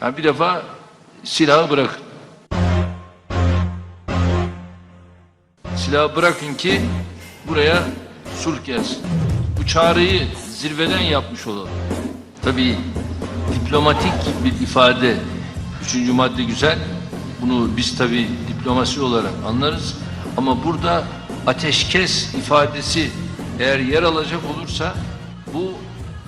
Yani bir defa silahı bırakın. Silahı bırakın ki buraya sulh gelsin. Bu çağrıyı zirveden yapmış olalım. Tabii diplomatik bir ifade. Üçüncü madde güzel. Bunu biz tabii diplomasi olarak anlarız. Ama burada ateşkes ifadesi eğer yer alacak olursa bu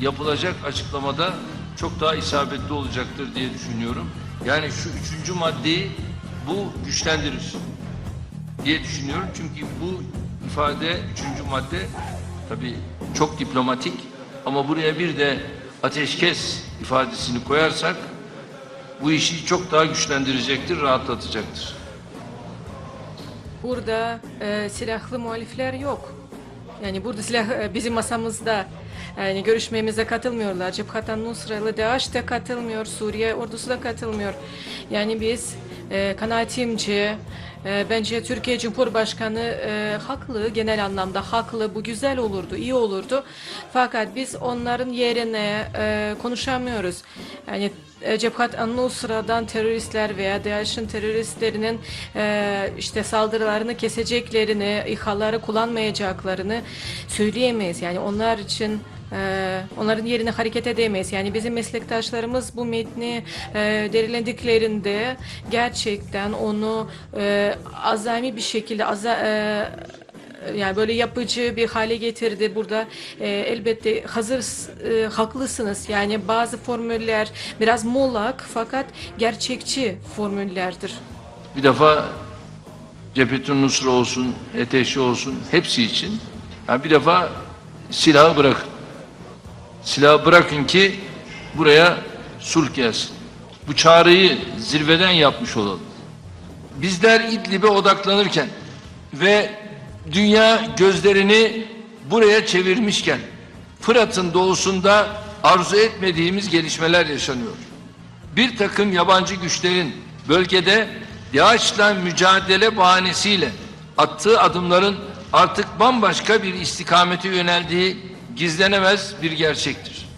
yapılacak açıklamada çok daha isabetli olacaktır diye düşünüyorum. Yani şu üçüncü maddeyi bu güçlendirir diye düşünüyorum. Çünkü bu ifade, üçüncü madde tabii çok diplomatik ama buraya bir de ateşkes ifadesini koyarsak bu işi çok daha güçlendirecektir, rahatlatacaktır. Burada e, silahlı muhalifler yok. Yani burada silah e, bizim masamızda yani görüşmemize katılmıyorlar. Cephat Nusralı DAEŞ de katılmıyor, Suriye ordusu da katılmıyor. Yani biz e, kanaatimce e, bence Türkiye Cumhurbaşkanı e, haklı, genel anlamda haklı. Bu güzel olurdu, iyi olurdu. Fakat biz onların yerine e, konuşamıyoruz. Yani e, Cephat Nusra'dan teröristler veya DAEŞ'in teröristlerinin e, işte saldırılarını keseceklerini, İHA'ları kullanmayacaklarını söyleyemeyiz. Yani onlar için e, onların yerine hareket edemeyiz. Yani bizim meslektaşlarımız bu metni e, derlendiklerinde gerçekten onu e, azami bir şekilde aza, e, yani böyle yapıcı bir hale getirdi. Burada e, elbette hazır e, haklısınız. Yani bazı formüller biraz muğlak fakat gerçekçi formüllerdir. Bir defa Cephetün Nusra olsun, Eteşi olsun hepsi için yani bir defa silahı bırakın. Silahı bırakın ki buraya sulh gelsin. Bu çağrıyı zirveden yapmış olalım. Bizler İdlib'e odaklanırken ve dünya gözlerini buraya çevirmişken Fırat'ın doğusunda arzu etmediğimiz gelişmeler yaşanıyor. Bir takım yabancı güçlerin bölgede DAEŞ'la mücadele bahanesiyle attığı adımların artık bambaşka bir istikamete yöneldiği gizlenemez bir gerçektir.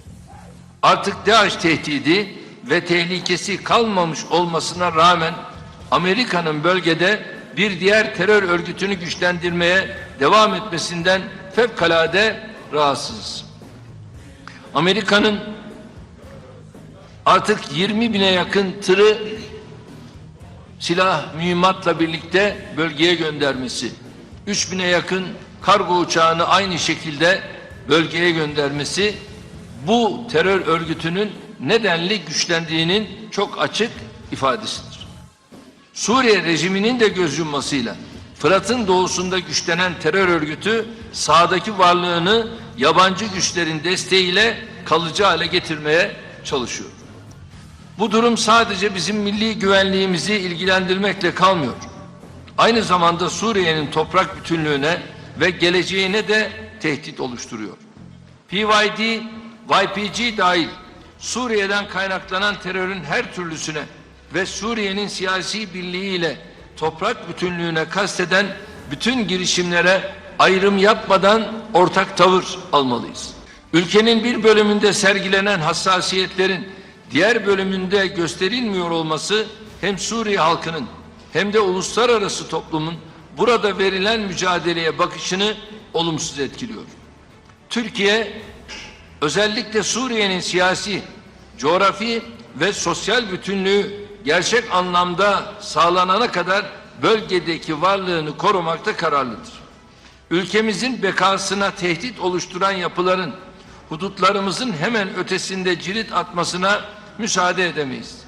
Artık DAEŞ tehdidi ve tehlikesi kalmamış olmasına rağmen Amerika'nın bölgede bir diğer terör örgütünü güçlendirmeye devam etmesinden fevkalade rahatsızız. Amerika'nın artık 20 bine yakın tırı silah mühimmatla birlikte bölgeye göndermesi, 3 bine yakın kargo uçağını aynı şekilde bölgeye göndermesi bu terör örgütünün nedenli güçlendiğinin çok açık ifadesidir. Suriye rejiminin de göz yummasıyla Fırat'ın doğusunda güçlenen terör örgütü sahadaki varlığını yabancı güçlerin desteğiyle kalıcı hale getirmeye çalışıyor. Bu durum sadece bizim milli güvenliğimizi ilgilendirmekle kalmıyor. Aynı zamanda Suriye'nin toprak bütünlüğüne ve geleceğine de tehdit oluşturuyor. PYD, YPG dahil Suriye'den kaynaklanan terörün her türlüsüne ve Suriye'nin siyasi birliğiyle toprak bütünlüğüne kasteden bütün girişimlere ayrım yapmadan ortak tavır almalıyız. Ülkenin bir bölümünde sergilenen hassasiyetlerin diğer bölümünde gösterilmiyor olması hem Suriye halkının hem de uluslararası toplumun burada verilen mücadeleye bakışını olumsuz etkiliyor. Türkiye özellikle Suriye'nin siyasi, coğrafi ve sosyal bütünlüğü gerçek anlamda sağlanana kadar bölgedeki varlığını korumakta kararlıdır. Ülkemizin bekasına tehdit oluşturan yapıların hudutlarımızın hemen ötesinde cirit atmasına müsaade edemeyiz.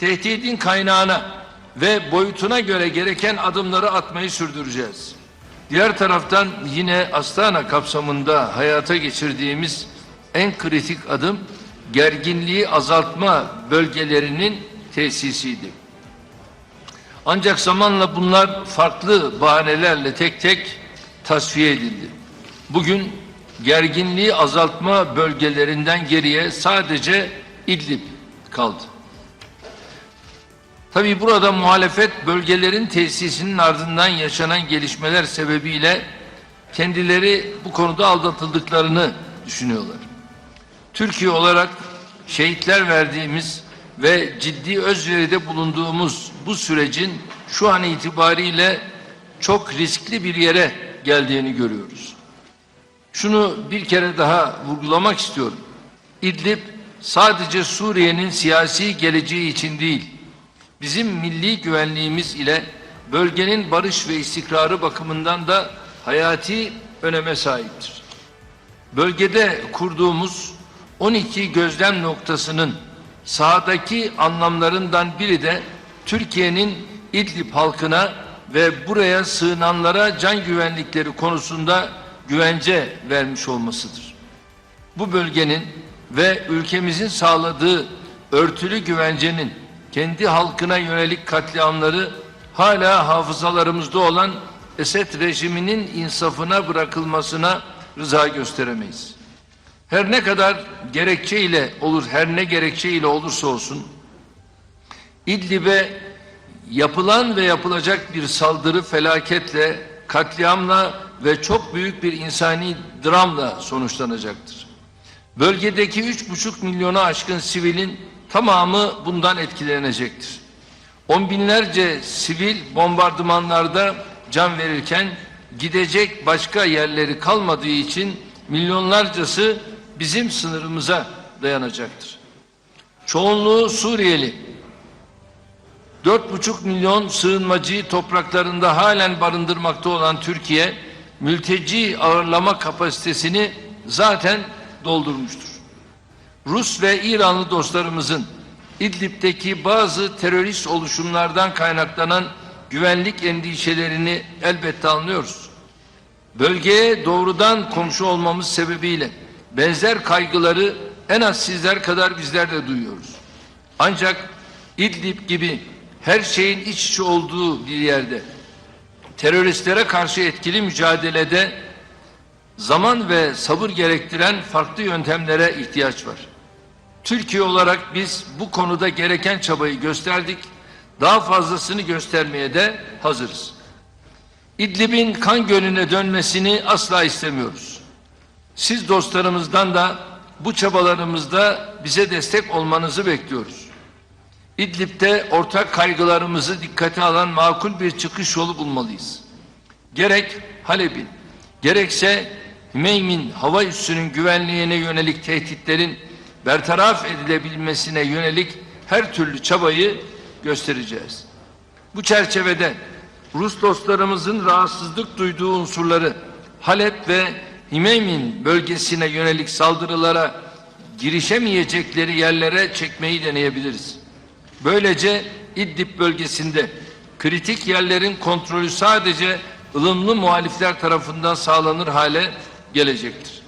Tehdidin kaynağına ve boyutuna göre gereken adımları atmayı sürdüreceğiz. Diğer taraftan yine Astana kapsamında hayata geçirdiğimiz en kritik adım gerginliği azaltma bölgelerinin tesisiydi. Ancak zamanla bunlar farklı bahanelerle tek tek tasfiye edildi. Bugün gerginliği azaltma bölgelerinden geriye sadece İdlib kaldı. Tabii burada muhalefet bölgelerin tesisinin ardından yaşanan gelişmeler sebebiyle kendileri bu konuda aldatıldıklarını düşünüyorlar. Türkiye olarak şehitler verdiğimiz ve ciddi özveride bulunduğumuz bu sürecin şu an itibariyle çok riskli bir yere geldiğini görüyoruz. Şunu bir kere daha vurgulamak istiyorum. İdlib sadece Suriye'nin siyasi geleceği için değil, bizim milli güvenliğimiz ile bölgenin barış ve istikrarı bakımından da hayati öneme sahiptir. Bölgede kurduğumuz 12 gözlem noktasının sahadaki anlamlarından biri de Türkiye'nin İdlib halkına ve buraya sığınanlara can güvenlikleri konusunda güvence vermiş olmasıdır. Bu bölgenin ve ülkemizin sağladığı örtülü güvencenin kendi halkına yönelik katliamları hala hafızalarımızda olan Esed rejiminin insafına bırakılmasına rıza gösteremeyiz. Her ne kadar gerekçeyle olur, her ne gerekçeyle olursa olsun İdlib'e yapılan ve yapılacak bir saldırı felaketle, katliamla ve çok büyük bir insani dramla sonuçlanacaktır. Bölgedeki üç buçuk milyona aşkın sivilin tamamı bundan etkilenecektir. On binlerce sivil bombardımanlarda can verirken gidecek başka yerleri kalmadığı için milyonlarcası bizim sınırımıza dayanacaktır. Çoğunluğu Suriyeli, 4,5 milyon sığınmacıyı topraklarında halen barındırmakta olan Türkiye, mülteci ağırlama kapasitesini zaten doldurmuştur. Rus ve İranlı dostlarımızın İdlib'deki bazı terörist oluşumlardan kaynaklanan güvenlik endişelerini elbette anlıyoruz. Bölgeye doğrudan komşu olmamız sebebiyle benzer kaygıları en az sizler kadar bizler de duyuyoruz. Ancak İdlib gibi her şeyin iç içe olduğu bir yerde teröristlere karşı etkili mücadelede zaman ve sabır gerektiren farklı yöntemlere ihtiyaç var. Türkiye olarak biz bu konuda gereken çabayı gösterdik. Daha fazlasını göstermeye de hazırız. İdlib'in kan gölüne dönmesini asla istemiyoruz. Siz dostlarımızdan da bu çabalarımızda bize destek olmanızı bekliyoruz. İdlib'de ortak kaygılarımızı dikkate alan makul bir çıkış yolu bulmalıyız. Gerek Halep'in, gerekse Hümeymin hava üssünün güvenliğine yönelik tehditlerin bertaraf edilebilmesine yönelik her türlü çabayı göstereceğiz. Bu çerçevede Rus dostlarımızın rahatsızlık duyduğu unsurları Halep ve Himeymin bölgesine yönelik saldırılara girişemeyecekleri yerlere çekmeyi deneyebiliriz. Böylece İdlib bölgesinde kritik yerlerin kontrolü sadece ılımlı muhalifler tarafından sağlanır hale gelecektir.